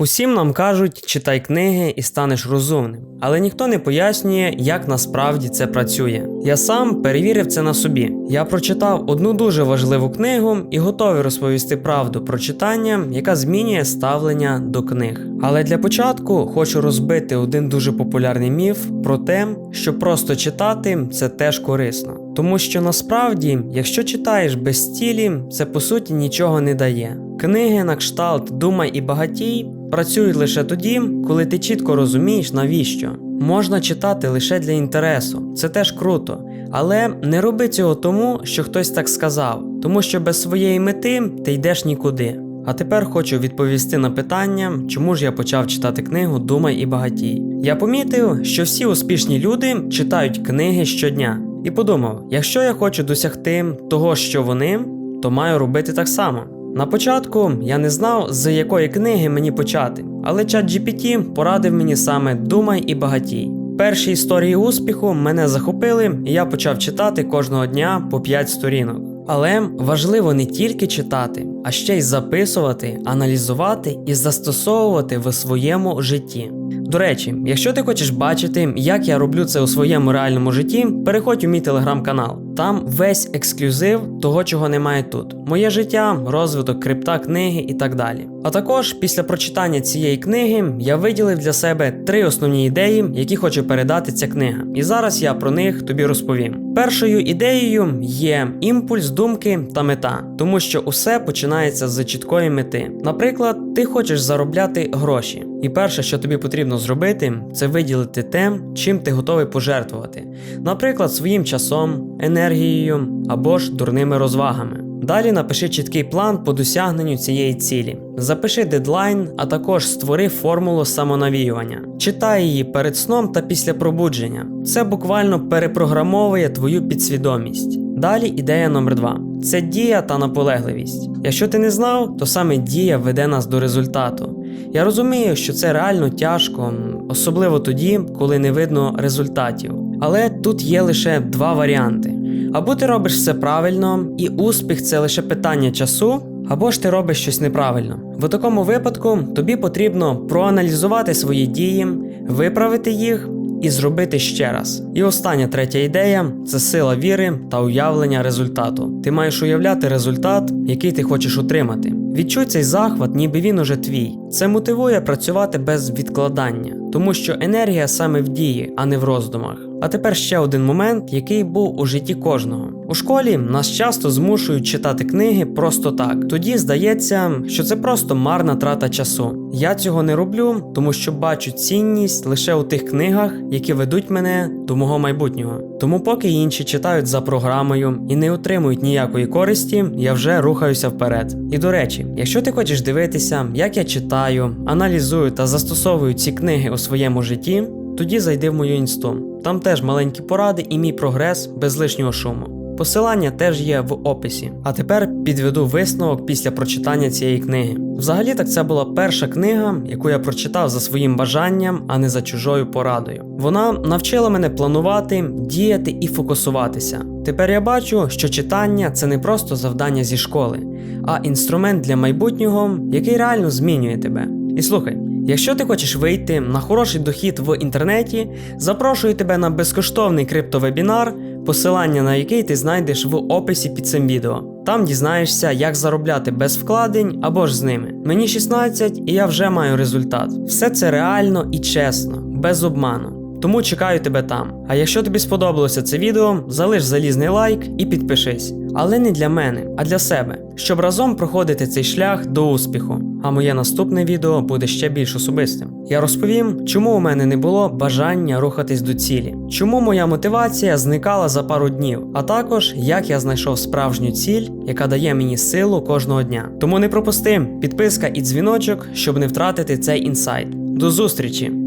Усім нам кажуть, читай книги і станеш розумним, але ніхто не пояснює, як насправді це працює. Я сам перевірив це на собі. Я прочитав одну дуже важливу книгу і готовий розповісти правду про читання, яка змінює ставлення до книг. Але для початку хочу розбити один дуже популярний міф про те, що просто читати це теж корисно. Тому що насправді, якщо читаєш без цілі, це по суті нічого не дає. Книги на кшталт Думай і багатій працюють лише тоді, коли ти чітко розумієш, навіщо. Можна читати лише для інтересу, це теж круто. Але не роби цього тому, що хтось так сказав, тому що без своєї мети ти йдеш нікуди. А тепер хочу відповісти на питання, чому ж я почав читати книгу Думай і багатій. Я помітив, що всі успішні люди читають книги щодня, і подумав: якщо я хочу досягти того, що вони, то маю робити так само. На початку я не знав, з якої книги мені почати, але ChatGPT порадив мені саме Думай і багатій. Перші історії успіху мене захопили, і я почав читати кожного дня по 5 сторінок. Але важливо не тільки читати, а ще й записувати, аналізувати і застосовувати в своєму житті. До речі, якщо ти хочеш бачити, як я роблю це у своєму реальному житті, переходь у мій телеграм-канал. Там весь ексклюзив того, чого немає тут: моє життя, розвиток крипта, книги і так далі. А також після прочитання цієї книги я виділив для себе три основні ідеї, які хочу передати ця книга. І зараз я про них тобі розповім. Першою ідеєю є імпульс думки та мета, тому що усе починається з чіткої мети. Наприклад, ти хочеш заробляти гроші, і перше, що тобі потрібно зробити, це виділити те, чим ти готовий пожертвувати, наприклад, своїм часом, енергією або ж дурними розвагами. Далі напиши чіткий план по досягненню цієї цілі. Запиши дедлайн, а також створи формулу самонавіювання. Читай її перед сном та після пробудження. Це буквально перепрограмовує твою підсвідомість. Далі ідея номер 2 це дія та наполегливість. Якщо ти не знав, то саме дія веде нас до результату. Я розумію, що це реально тяжко, особливо тоді, коли не видно результатів. Але тут є лише два варіанти. Або ти робиш все правильно, і успіх це лише питання часу, або ж ти робиш щось неправильно. В такому випадку тобі потрібно проаналізувати свої дії, виправити їх і зробити ще раз. І остання третя ідея це сила віри та уявлення результату. Ти маєш уявляти результат, який ти хочеш отримати. Відчуй цей захват, ніби він уже твій. Це мотивує працювати без відкладання, тому що енергія саме в дії, а не в роздумах. А тепер ще один момент, який був у житті кожного. У школі нас часто змушують читати книги просто так. Тоді здається, що це просто марна трата часу. Я цього не роблю, тому що бачу цінність лише у тих книгах, які ведуть мене до мого майбутнього. Тому, поки інші читають за програмою і не отримують ніякої користі, я вже рухаюся вперед. І до речі, якщо ти хочеш дивитися, як я читаю, аналізую та застосовую ці книги у своєму житті, тоді зайди в мою інсту. Там теж маленькі поради і мій прогрес без лишнього шуму. Посилання теж є в описі. А тепер підведу висновок після прочитання цієї книги. Взагалі, так це була перша книга, яку я прочитав за своїм бажанням, а не за чужою порадою. Вона навчила мене планувати, діяти і фокусуватися. Тепер я бачу, що читання це не просто завдання зі школи, а інструмент для майбутнього, який реально змінює тебе. І слухай. Якщо ти хочеш вийти на хороший дохід в інтернеті, запрошую тебе на безкоштовний криптовебінар, посилання на який ти знайдеш в описі під цим відео. Там дізнаєшся, як заробляти без вкладень або ж з ними. Мені 16 і я вже маю результат. Все це реально і чесно, без обману. Тому чекаю тебе там. А якщо тобі сподобалося це відео, залиш залізний лайк і підпишись. Але не для мене, а для себе, щоб разом проходити цей шлях до успіху. А моє наступне відео буде ще більш особистим. Я розповім, чому у мене не було бажання рухатись до цілі, чому моя мотивація зникала за пару днів, а також як я знайшов справжню ціль, яка дає мені силу кожного дня. Тому не пропусти підписка і дзвіночок, щоб не втратити цей інсайт. До зустрічі!